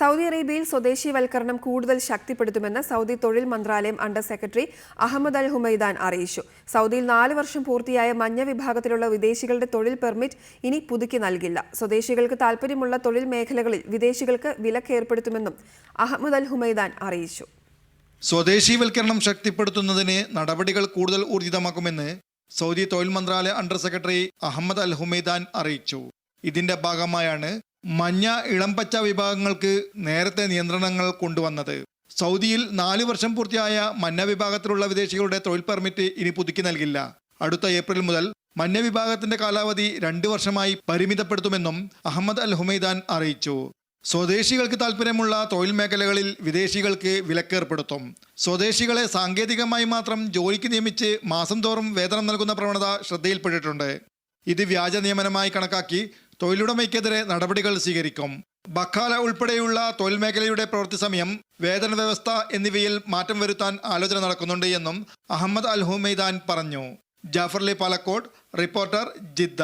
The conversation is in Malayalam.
സൗദി അറേബ്യയിൽ സ്വദേശീവൽക്കരണം കൂടുതൽ ശക്തിപ്പെടുത്തുമെന്ന് സൗദി തൊഴിൽ മന്ത്രാലയം under secretary Ahmed Al Humaidan അറിയിച്ചു. സൗദിയിൽ നാല് വർഷം പൂർത്തിയായ മഞ്ഞ വിഭാഗത്തിലുള്ള വിദേശികളുടെ തൊഴിൽ പെർമിറ്റ് ഇനി പുതുക്കി നൽകില്ല. സ്വദേശികൾക്ക് താൽപ്പര്യമുള്ള തൊഴിൽ മേഖലകളിൽ വിദേശികൾക്ക് വിലക്കേർപ്പെടുത്തുമെന്നും അഹമ്മദ് അൽ ഹുമൈദാൻ അറിയിച്ചു. സ്വദേശീവൽക്കരണം ശക്തിപ്പെടുത്തുന്നതിന് നടപടികൾ കൂടുതൽ ഊർജിതമാക്കുമെന്ന് സൗദി തൊഴിൽ മന്ത്രാലയ under secretary Ahmed Al Humaidan അറിയിച്ചു. ഇതിന്റെ ഭാഗമായാണ് മഞ്ഞ ഇളംപച്ച വിഭാഗങ്ങൾക്ക് നേരത്തെ നിയന്ത്രണങ്ങൾ കൊണ്ടുവന്നത്. സൗദിയിൽ നാലു വർഷം പൂർത്തിയായ മഞ്ഞ വിഭാഗത്തിലുള്ള വിദേശികളുടെ തൊഴിൽ പെർമിറ്റ് ഇനി പുതുക്കി നൽകില്ല. അടുത്ത ഏപ്രിൽ മുതൽ മഞ്ഞ വിഭാഗത്തിന്റെ കാലാവധി രണ്ട് വർഷമായി പരിമിതപ്പെടുത്തുമെന്നും അഹമ്മദ് അൽ ഹുമൈദാൻ അറിയിച്ചു. സ്വദേശികൾക്ക് താല്പര്യമുള്ള തൊഴിൽ മേഖലകളിൽ വിദേശികൾക്ക് വിലക്കേർപ്പെടുത്തും. സ്വദേശികളെ സാങ്കേതികമായി മാത്രം ജോലിക്ക് നിയമിച്ച് മാസം തോറും വേതനം നൽകുന്ന പ്രവണത ശ്രദ്ധയിൽപ്പെട്ടിട്ടുണ്ട്. ഇത് വ്യാജ നിയമനമായി കണക്കാക്കി തൊഴിലുടമയ്ക്കെതിരെ നടപടികൾ സ്വീകരിക്കും. ബക്കാല ഉൾപ്പെടെയുള്ള തൊഴിൽ മേഖലയുടെ പ്രവൃത്തി സമയം വേതന വ്യവസ്ഥ എന്നിവയിൽ മാറ്റം വരുത്താൻ ആലോചന നടക്കുന്നുണ്ട് എന്നും അഹമ്മദ് അൽ ഹുമൈദാൻ പറഞ്ഞു. Jafarli Palakkode reporter Jeddah.